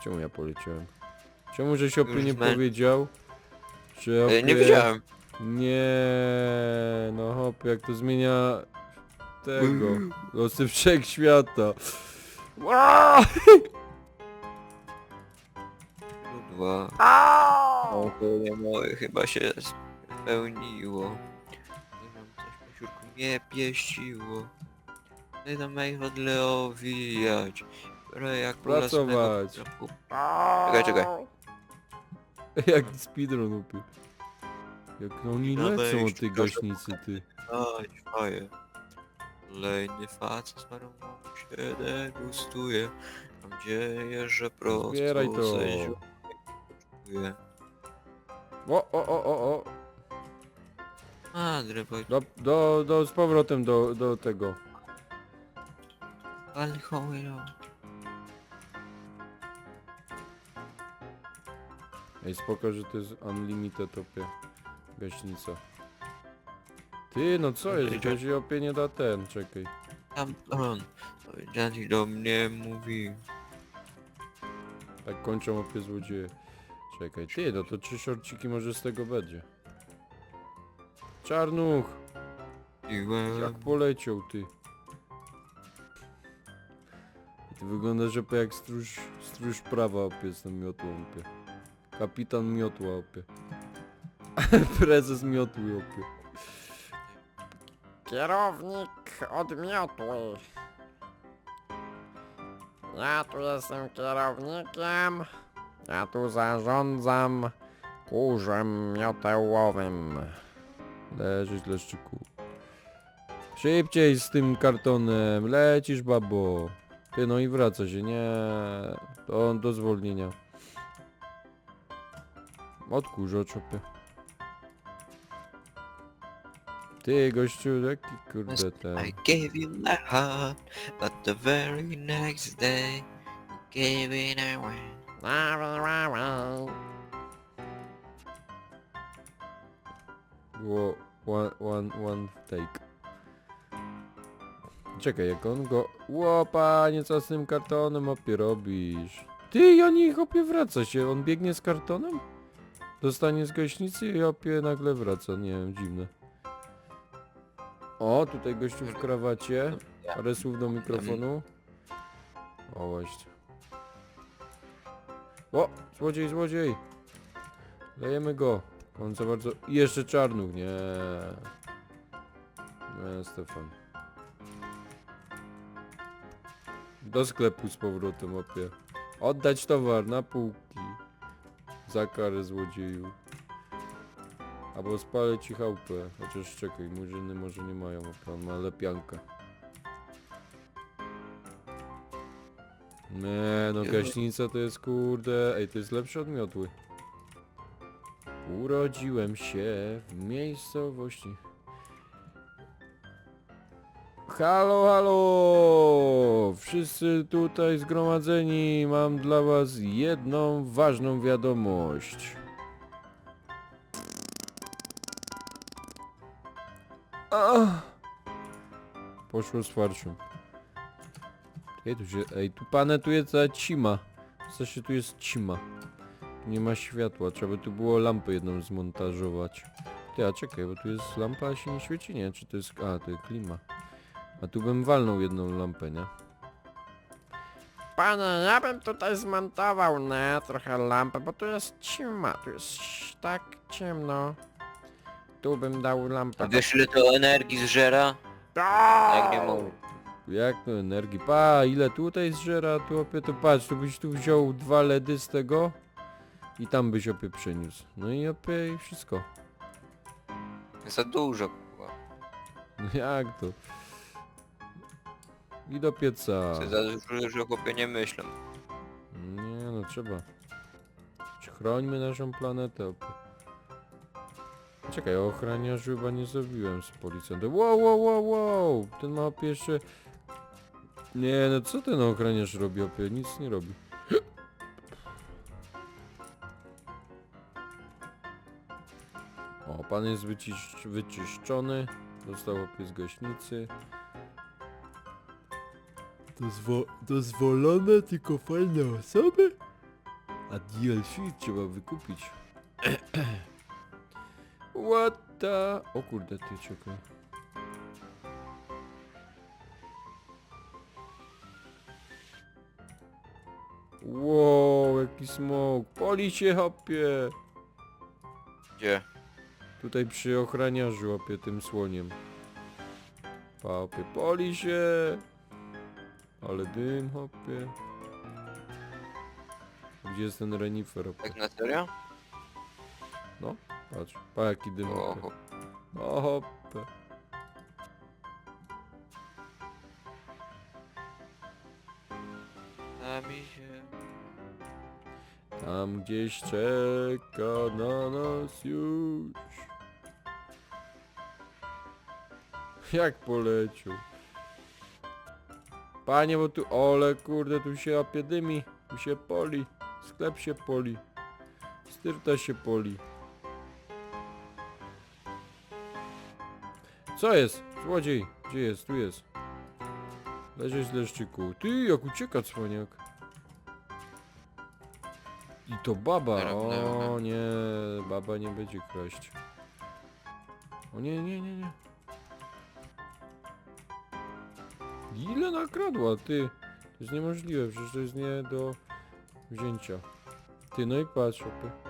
Czemu ja poleciałem? Czemu żeś opie nie zmę- powiedział? Że E. Nie widziałem. Nie, no hop, jak to zmienia tego, losy wszechświata. Ła! Dwa. O, kurde, moje chyba się spełniło. Nie wiem, coś po siurku nie pieściło. Nie dam jak wedle Biorę jak Pracować. kroku. Czekaj, czekaj. Jak speedrun upie. Jak no oni No lecą weź, od tej proszę. gaśnicy, ty. Aj, faję. Kolejny facet z parą się degustuje. Mam nadzieję, że prosto Zbieraj to. ze ziół. O, o, o, o, o. A, drewo, Do, do, do, z powrotem do, do tego. alkohol. Ej, spoko, że to jest unlimited opie. Gaśnica. Ty, no co jest? Gdzieś opie nie da ten, czekaj. Tam on. Dziadek do mnie mówi. Tak kończą opie złodzieje. Czekaj, ty, no to trzy szorciki może z tego będzie. Czarnuch! Piłem. Jak poleciał, ty. I ty wyglądasz opie jak stróż, stróż prawa opie z tą miotłą opie. Kapitan miotła opie. Prezes miotły opie. Kierownik odmiotły. Ja tu jestem kierownikiem. Ja tu zarządzam kurzem miotełowym. Leżysz, leszczyku. Szybciej z tym kartonem, lecisz babo. Ty no i wraca się, nie. To do zwolnienia. Odkurzacz opie. Ty gościu, jaki kurde ten. I gave you my heart, but the very next day gave it away. Było one, one, one take. Czekaj, jak on go... Ło, panie, co z tym kartonem opie robisz? Ty, ja nie opie wraca się, on biegnie z kartonem? Dostanie z gaśnicy i opie nagle wraca, nie wiem, dziwne. O, tutaj gościu w krawacie. Parę słów do mikrofonu. O, właśnie. O, złodziej, złodziej! Lejemy go. On za bardzo... I jeszcze czarnuch, nie. Nie, Stefan. Do sklepu z powrotem, opie. Oddać towar na półki. Za karę złodzieju. Albo spalę ci chałupę. Chociaż czekaj, murzyny może nie mają, opie. On ma lepiankę. Nie, no gaśnica to jest kurde... Ej, to jest lepsze od miotły. Urodziłem się w miejscowości. Halo, halo! Wszyscy tutaj zgromadzeni, mam dla was jedną ważną wiadomość. Ach! Poszło z farszą. Ej, tu się, ej, tu panetuje cała cima. W sensie tu jest cima. Nie ma światła, trzeba by tu było lampę jedną zmontażować. Ty, a czekaj, bo tu jest lampa, a się nie świeci, nie? Czy to jest... A, to jest klima. A tu bym walnął jedną lampę, nie? Panie, ja bym tutaj zmontował, nie, trochę lampę, bo tu jest cima, tu jest tak ciemno. Tu bym dał lampę. A wiesz ile to energii zżera? Jak nie mogę. Jak to energii? Pa, ile tutaj zżera, tu opie, to patrz, tu byś tu wziął dwa ledy z tego i tam byś opie przeniósł. No i opie i wszystko. Za dużo. kurwa. No Jak to? I do pieca. Chcę za dużo, chłopie nie myślę. Nie no, trzeba. Chrońmy naszą planetę. Czekaj, o ochraniarzu chyba nie zrobiłem z policjantem. Wow, wow, wow, wow! Ten ma jeszcze... Nie no, co ten ochraniarz robi opie? Nic nie robi. O, pan jest wycisz... wyczyszczony. Dostał opie z gaśnicy. Dozwo... Dozwolone tylko fajne osoby? A DLC trzeba wykupić. What the... O kurde, ty czekaj. Wow, jaki smok. Poli się hopie. Gdzie? Tutaj przy ochraniarzu łapie tym słoniem. Papie, poli się! Ale dym hopie. Gdzie jest ten renifer? hopie? Tak na serio? Patrz, pa jaki dym hopie. O hopie. a mi się... Tam gdzieś czeka na nas już. Jak polecił? Panie, bo tu... Ole, kurde, tu się opie dymi. Tu się poli. Sklep się poli. Styrta się poli. Co jest? Złodziej. Gdzie jest? Tu jest. Leżeć z leszczyku. Ty, jak ucieka cwaniak. I to baba. O Zarobnęła. nie, baba nie będzie kraść. O nie, nie, nie, nie. Ile nakradła, ty? To jest niemożliwe, przecież to jest nie do wzięcia. Ty, no i patrz, opy.